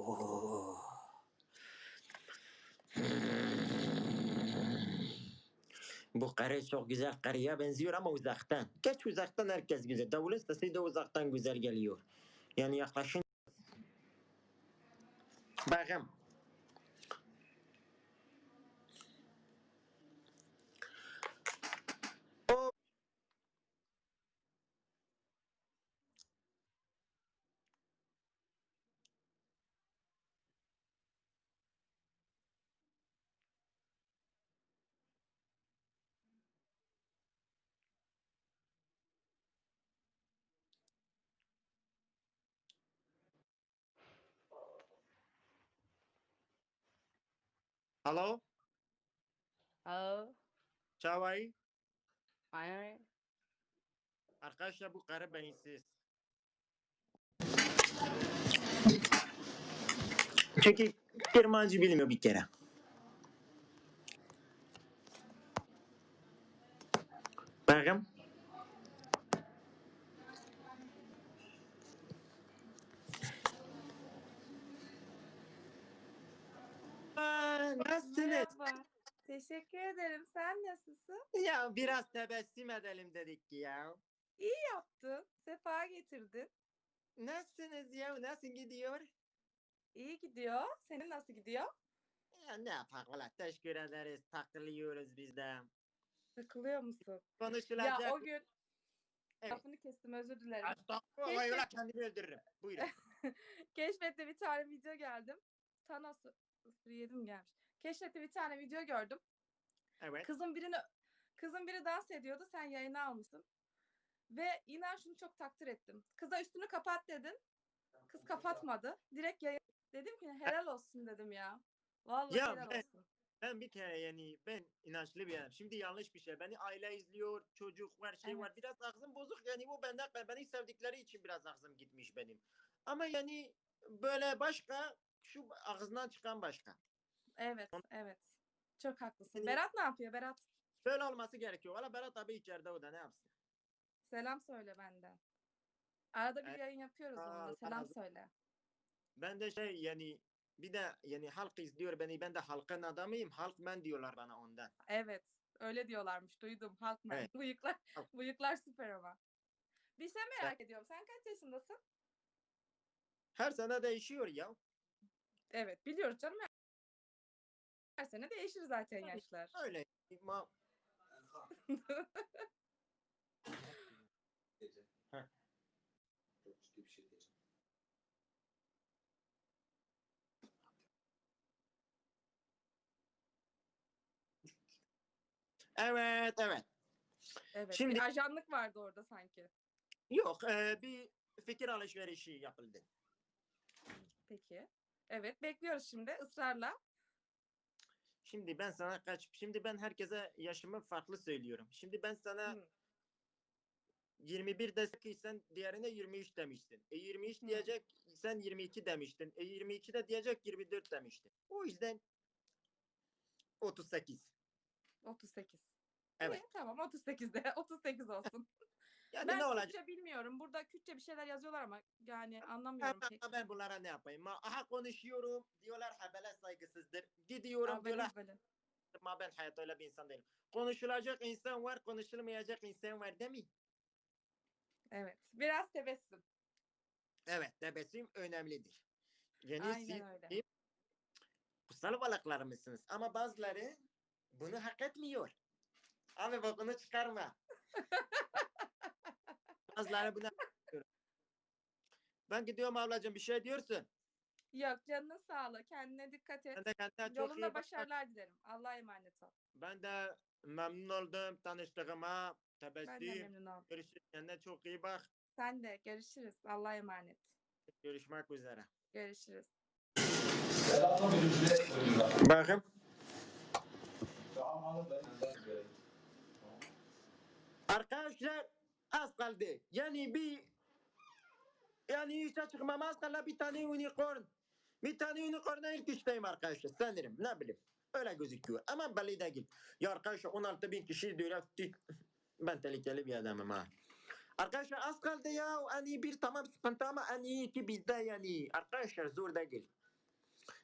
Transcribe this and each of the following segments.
Oo. Bu karı çok güzel karıya benziyor ama uzaktan. Geç uzaktan herkes güzel. Davulun sesi de uzaktan güzel geliyor. Yani yaklaşın. Bakın. O Alo, Alo. Çavay. Aynen. Arkadaşlar bu karı beyinsiz. Çünkü Germancı bilmiyor bir kere. Bakın. Nasılsınız? Merhaba. Teşekkür ederim. Sen nasılsın? Ya biraz tebessüm edelim dedik ki ya. İyi yaptın. Sefa getirdin. Nasılsınız ya? Nasıl gidiyor? İyi gidiyor. Senin nasıl gidiyor? Ya ne yapak valla teşekkür ederiz. Takılıyoruz biz de. Sıkılıyor musun? Konuşulacak. Ya o gün Evet. lafını kestim özür dilerim. Estağfurullah yola kendimi öldürürüm. Buyurun. Keşfette bir tane video geldim. Thanos yedim gelmiş. Keşfette bir tane video gördüm. Evet. Kızın birini kızın biri dans ediyordu. Sen yayına almışsın. Ve inan şunu çok takdir ettim. Kıza üstünü kapat dedin. Kız kapatmadı. Direkt yayın dedim ki helal olsun dedim ya. Vallahi Ya helal ben- olsun. Ben bir kere yani ben inançlı bir adamım. Şimdi yanlış bir şey. Beni aile izliyor, çocuk var, şey var. Evet. Biraz ağzım bozuk. Yani bu benden beni sevdikleri için biraz ağzım gitmiş benim. Ama yani böyle başka şu ağzından çıkan başka. Evet, evet. Çok haklısın. Yani- Berat ne yapıyor? Berat Böyle olması gerekiyor. Valla Berat abi içeride o da ne yapsın? selam söyle benden. Arada bir Evet. yayın yapıyoruz Aa, onunla. Allah Selam razı- söyle. Ben de şey yani bir de yani halk izliyor beni. Ben de halkın adamıyım. Halk men diyorlar bana ondan. Evet. Öyle diyorlarmış. Duydum. Halkman. Evet. Bıyıklar, Halk- bıyıklar süper ama. Bir şey merak ediyorum. Sen kaç yaşındasın? Her sene değişiyor ya. Evet. Biliyoruz canım. Her sene değişir zaten Tabii. yaşlar. Öyle. Ma Gece. Heh. Çok ciddi bir şey diyeceğim. evet evet. Evet. Şimdi- Bir ajanlık vardı orada sanki. Yok e, bir fikir alışverişi yapıldı. Peki. Evet. Bekliyoruz şimdi ısrarla. Şimdi ben sana kaç şimdi ben herkese yaşımı farklı söylüyorum. Şimdi ben sana Hı. 21 desek ki sen diğerine 23 demiştin. E 23 Hı. diyecek sen 22 demiştin. E 22 de diyecek 24 demiştin. O yüzden 38. 38. Evet. İyi, tamam 38'de. 38 olsun. Yani ben ne olacak? Kürtçe bilmiyorum. Burada Kürtçe bir şeyler yazıyorlar ama yani anlamıyorum pek. Ha, ben bunlara ne yapayım? Aha konuşuyorum diyorlar habele saygısızdır. Gidiyorum Aa, diyorlar böyle. ma ben hayatta öyle bir insan değilim. Konuşulacak insan var, konuşulmayacak insan var değil mi? Evet. Biraz tebessüm. Evet, tebessüm önemlidir. Yani Aynen öyle. kutsal balıklar mısınız? Ama bazıları bunu hak etmiyor. Abi bak bunu çıkarma. bazıları etmiyor. Ben gidiyorum ablacığım bir şey diyorsun. Yok canına sağlık. Kendine dikkat et. Ben de kendine çok iyi Yolunda bak. başarılar dilerim. Allah'a emanet ol. Ben de memnun oldum tanıştığıma. Ben de Tebessüm. memnun oldum. Görüşürüz. Kendine çok iyi bak. Sen de görüşürüz. Allah'a emanet. Görüşmek üzere. Görüşürüz. Bakın. Tamam abi ben ben de- Tamam. Arkadaşlar az kaldı. Yani bir yani işe çıkmam az kaldı bir tane unicorn. Bir tane unicorn'a ilk üçteyim arkadaşlar sanırım ne bileyim. Öyle gözüküyor ama belli değil. Ya arkadaşlar 16 bin kişi diyor. Ben tehlikeli bir adamım ha. Arkadaşlar az kaldı ya. İyi bir tamam sıkıntı ama en iyi ki bizde yani. Arkadaşlar zor değil.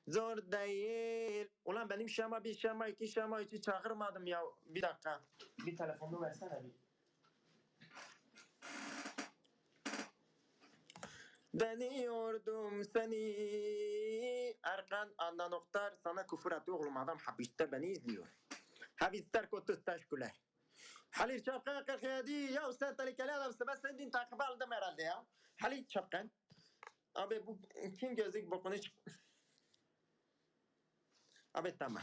Zor değil. Ulan benim şama bir şama iki şama içi çağırmadım ya. Bir dakika. Bir telefonunu versene bir. Deniyordum seni. Erkan Adnan Oktar sana küfür atıyor oğlum adam hapiste beni izliyor. Hapisler kutu teşekkürler. Halil Çapkan 47 ya sen tehlikeli adamsın ben senin din takip aldım herhalde ya. Halil Çapkan. Abi bu kim gözlük bokunu çık... Abi tamam.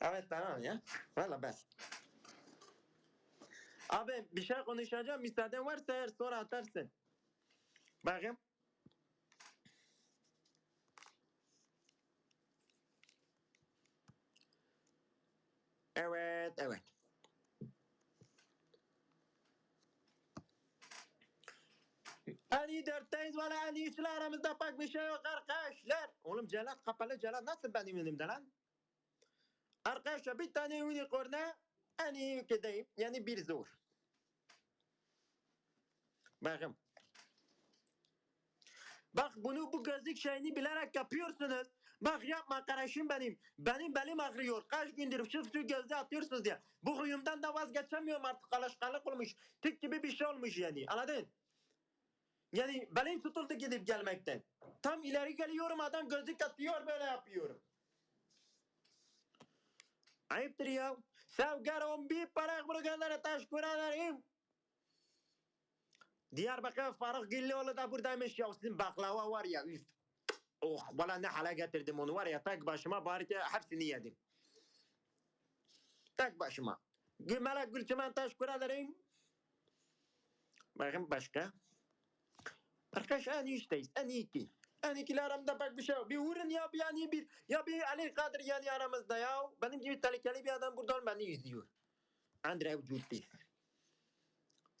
Evet tamam ya. Valla bas. Abi bir şey konuşacağım. Müsaaden varsa eğer sonra atarsın. Bakayım. Evet, evet. İyi dörtteyiz valla en iyisiyle aramızda pek bir şey yok arkadaşlar. Oğlum Celat kapalı Celat nasıl benim önümde lan? Arkadaşlar bir tane unicorn'a en iyi ülkedeyim. Yani bir zor. Bakın. Bak bunu bu gözlük şeyini bilerek yapıyorsunuz. Bak yapma kardeşim benim. Benim belim ağrıyor. Kaç gündür şu gözde atıyorsunuz diye. Bu huyumdan da vazgeçemiyorum artık. Alışkanlık olmuş. Tik gibi bir şey olmuş yani. Anladın? Yani belim tutuldu gidip gelmekten. Tam ileri geliyorum adam gözlük atıyor böyle yapıyorum. Ayıptır ya. Sevgarom bir para burganlara teşekkür ederim. Diyarbakır Faruk Gillioğlu da buradaymış ya. Sizin baklava var ya. Üf. Oh valla ne hale getirdim onu var ya. Tek başıma bari hepsini yedim. Tek başıma. Melek Gülçemen teşekkür ederim. Bakın başka. Arkadaş en iyi. En iyi ki. En ikili aramda bak bir şey yok. Bir vurun ya bir yani bir. Ya bir Ali Kadir yani aramızda ya. Benim gibi tehlikeli bir adam buradan beni izliyor. Andrew Justice.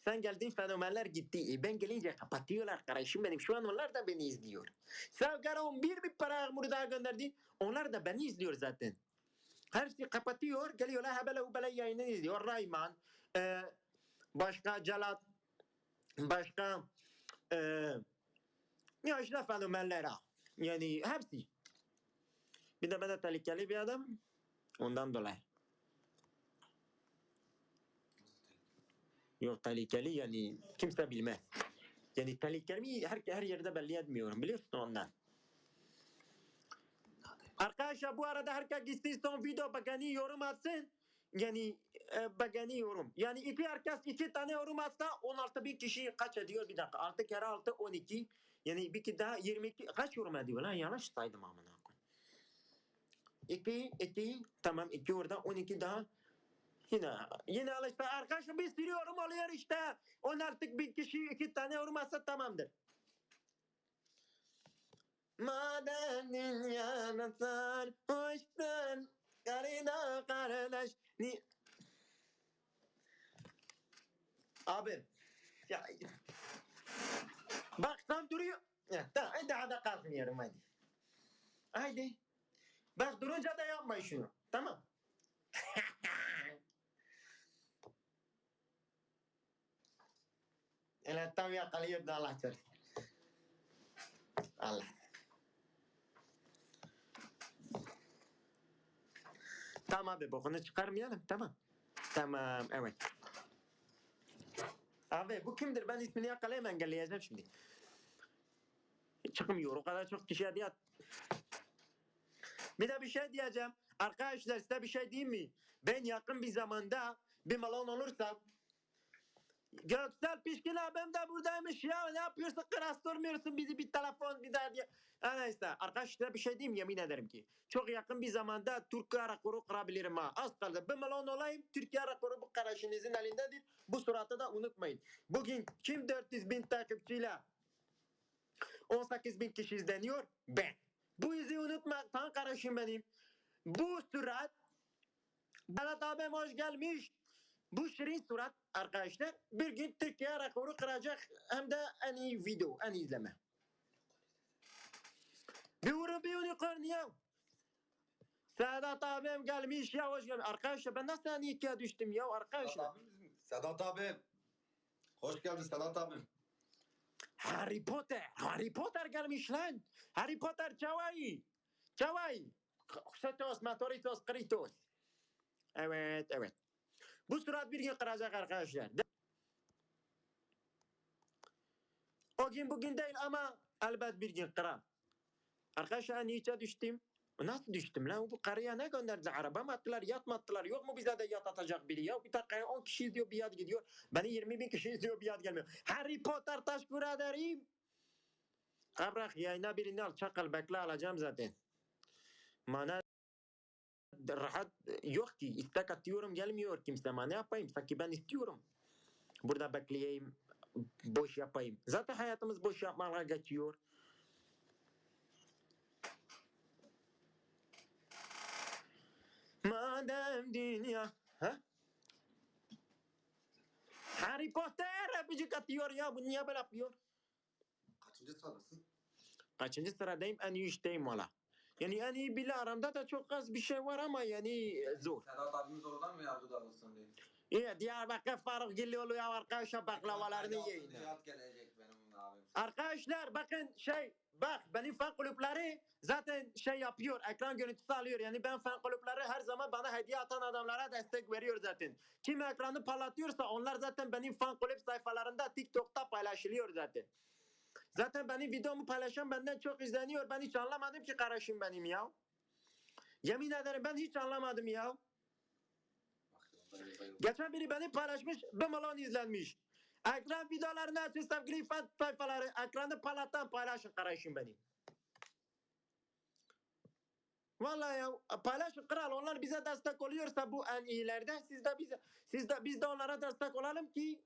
Sen geldin fenomenler gitti. E ben gelince kapatıyorlar kardeşim benim. Şu an onlar da beni izliyor. Savgar 11 bir para burada gönderdi. Onlar da beni izliyor zaten. Hepsi kapatıyor. Geliyorlar hebele hubele yayını izliyor. Rayman. E, başka Celat. Başka e, ya işte fenomenler ha. Yani hepsi. Bir de ben de tehlikeli bir adam. Ondan dolayı. Yok tehlikeli yani kimse bilmez. Yani tehlikeli her, her yerde belli etmiyorum biliyorsun ondan. Arkadaşlar bu arada herkes gitsin son video beğeni yorum atsın. Yani e, beğeni yorum. Yani iki herkes iki tane yorum atsa 16 bin kişi kaç ediyor bir dakika. 6 kere 6 12. Yani bir ki daha 22 kaç yorum ediyor lan yanlış saydım amına koyayım. 2 2 tamam 2 orada 12 daha Yine yine al işte arkadaşlar bir sürü yorum oluyor işte. 16 bin kişi iki tane yorum atsa tamamdır. Madem dünyana sarhoştun Karına kardeş ni... Abi ya Bak tam duruyor. Ya, tamam hadi hadi kalkmıyorum hadi. Haydi. Bak durunca da yapma şunu. Tamam. Ele tam yakalıyor da Allah çarpsın. Allah. Tamam abi bokunu çıkarmayalım tamam. Tamam evet. Abi bu kimdir? Ben ismini yakalayayım engelleyeceğim şimdi. Çıkmıyor o kadar çok kişiye diye. Bir de bir şey diyeceğim. Arkadaşlar size bir şey diyeyim mi? Ben yakın bir zamanda bir malon olursam Göksel Pişkin abim de buradaymış ya. Ne yapıyorsun? Kırastırmıyorsun bizi bir telefon bir daha diye. Ha, neyse. Arkadaşlar bir şey diyeyim yemin ederim ki. Çok yakın bir zamanda Türkiye rekoru kırabilirim ha. Az kaldı. Bir malon olayım. Türkiye rekoru bu kardeşinizin elindedir. Bu suratı da unutmayın. Bugün kim 400 bin takipçiyle 18 bin kişi izleniyor? Ben. Bu izi unutma. Tan kardeşim benim. Bu surat Berat abim hoş gelmiş. Bu şirin surat arkadaşlar bir gün Türkiye rekoru kıracak hem de en iyi video, en iyi izleme. Bir vurun bir unicorn ya. Sedat abim gelmiş ya hoş gelmiş. Arkadaşlar ben nasıl en ikiye düştüm ya arkadaşlar. Sedat abim. Sedat abim. Hoş geldin Sedat abim. Ha, Harry Potter. Harry Potter gelmiş lan. Harry Potter çavay. Çavay. Xetos, Matoritos, Kritos. Evet, evet. Bu surat bir gün kıracak arkadaşlar. O gün bugün değil ama elbet bir gün kırar. Arkadaşlar niçe düştüm? Nasıl düştüm lan? Bu karıya ne gönderdi? Araba mı attılar, yat mı attılar? Yok mu bize de yat atacak biri ya? Bir dakika 10 kişi izliyor bir yat gidiyor. Beni 20 bin kişi izliyor bir yat gelmiyor. Harry Potter taş ederim. Kabrak yayına birini al. Çakal bekle alacağım zaten. Mana rahat yok ki. İstek atıyorum gelmiyor kimse. Ne yapayım? Sanki ben istiyorum. Burada bekleyeyim. Boş yapayım. Zaten hayatımız boş yapmakla geçiyor. Madem dünya... Ha? Harry Potter öpücük atıyor ya. Bu niye böyle yapıyor? Kaçıncı sıradasın? Kaçıncı sıradayım? En iyi üçteyim valla. Yani iyi bile aramda da çok az bir şey var ama yani e, zor. Sedat abimiz oradan mı yaptı davulsun diye? İyi Diyarbakır Faruk Gillioğlu ya arkadaşlar baklavalarını yiyin. Cihat gelecek benim abim. Arkadaşlar bakın şey bak benim fan kulüpleri zaten şey yapıyor ekran görüntüsü alıyor yani ben fan kulüpleri her zaman bana hediye atan adamlara destek veriyor zaten. Kim ekranı parlatıyorsa onlar zaten benim fan kulüp sayfalarında TikTok'ta paylaşılıyor zaten. Zaten benim videomu paylaşan benden çok izleniyor. Ben hiç anlamadım ki kardeşim benim ya. Yemin ederim ben hiç anlamadım ya. Geçen biri beni paylaşmış, bir milyon izlenmiş. Ekran videolarını açın sevgili fan sayfaları. Ekranı parlatan paylaşın kardeşim benim. Vallahi ya paylaşın kral onlar bize destek oluyorsa bu en iyilerde siz de bize siz de biz de onlara destek olalım ki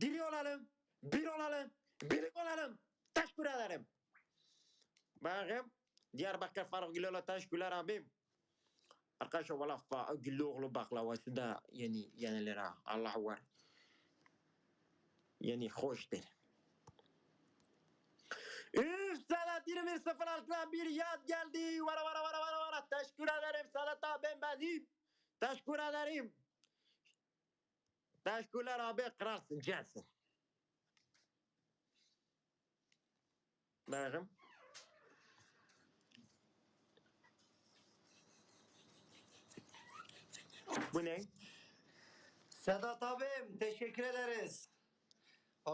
diri olalım, bir olalım, birlik olalım. Teşekkür ederim. Bakın Diyarbakır Faruk Güloğlu teşekkürler abim. Arkadaşlar valla fa Güloğlu baklavası da yeni yeniler ha. Allah var. Yani hoştur. Üf Salat 20.06'da bir yad geldi. Vara vara vara vara vara. Teşekkür ederim Salat abim benim. Teşekkür ederim. Teşekkürler abi kralsın cansın. Bakın. Bu ne? Sedat abim teşekkür ederiz.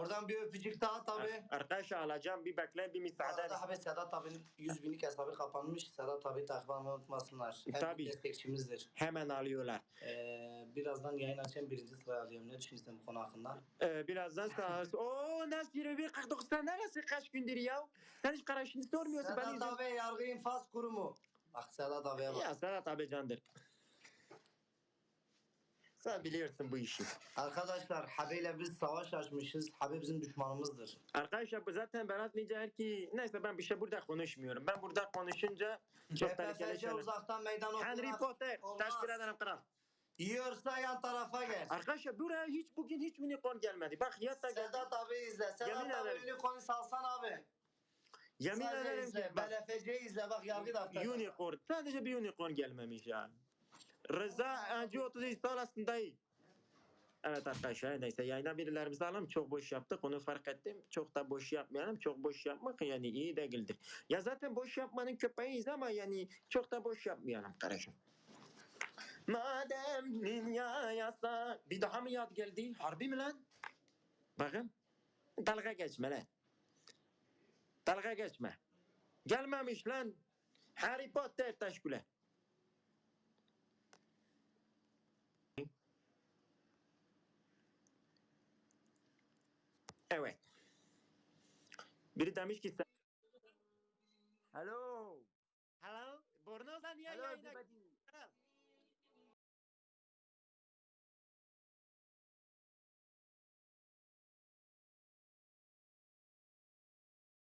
Oradan bir öpücük daha tabi. Arkadaşlar alacağım bir bekle bir müsaade. Arada abi Sedat abinin 100 binlik hesabı kapanmış. Sedat abi takip almayı unutmasınlar. Hem Tabii. destekçimizdir. Hemen alıyorlar. Ee, birazdan yayın açayım birinci sıraya alıyorum. Ne düşünüyorsun bu konu hakkında? Ee, birazdan sağ Oo nasıl 21 49 sen neresi kaç gündür ya? Sen hiç karışını sormuyorsun. Ben Sedat izin... abi yargı infaz kurumu. Bak Sedat abiye bak. Ya Serhat abi candır. Sen biliyorsun bu işi. Arkadaşlar Habi'yle biz savaş açmışız. Habi bizim düşmanımızdır. Arkadaşlar bu zaten Berat Nicer ki neyse ben bir şey burada konuşmuyorum. Ben burada konuşunca çok tehlikeli şeyler. uzaktan meydan Harry okumaz. Potter. Olmaz. Teşekkür ederim kral. Yiyorsa yan tarafa gel. Arkadaşlar buraya hiç bugün hiç unicorn gelmedi. Bak yatta geldi. Sedat abi izle. Sedat Yemin abi ederim. ünlü konu salsan abi. Yemin Sadece ederim izle. ki bak. BLFC izle bak yargı da. Unicorn. Sadece bir unicorn gelmemiş ya. Rıza Öncü 33 sağ olasın dayı. Evet arkadaşlar neyse yayına birilerimizi alalım. Çok boş yaptık onu fark ettim. Çok da boş yapmayalım. Çok boş yapmak yani iyi değildir. Ya zaten boş yapmanın köpeğiyiz ama yani çok da boş yapmayalım kardeşim. Madem dünya yasa... Bir daha mı yad geldi? Harbi mi lan? Bakın. Dalga geçme lan. Dalga geçme. Gelmemiş lan. Harry Potter teşküle. Evet. Biri demiş ki sen... Hello. Hello. Bornoz'da niye Hello yayına... everybody.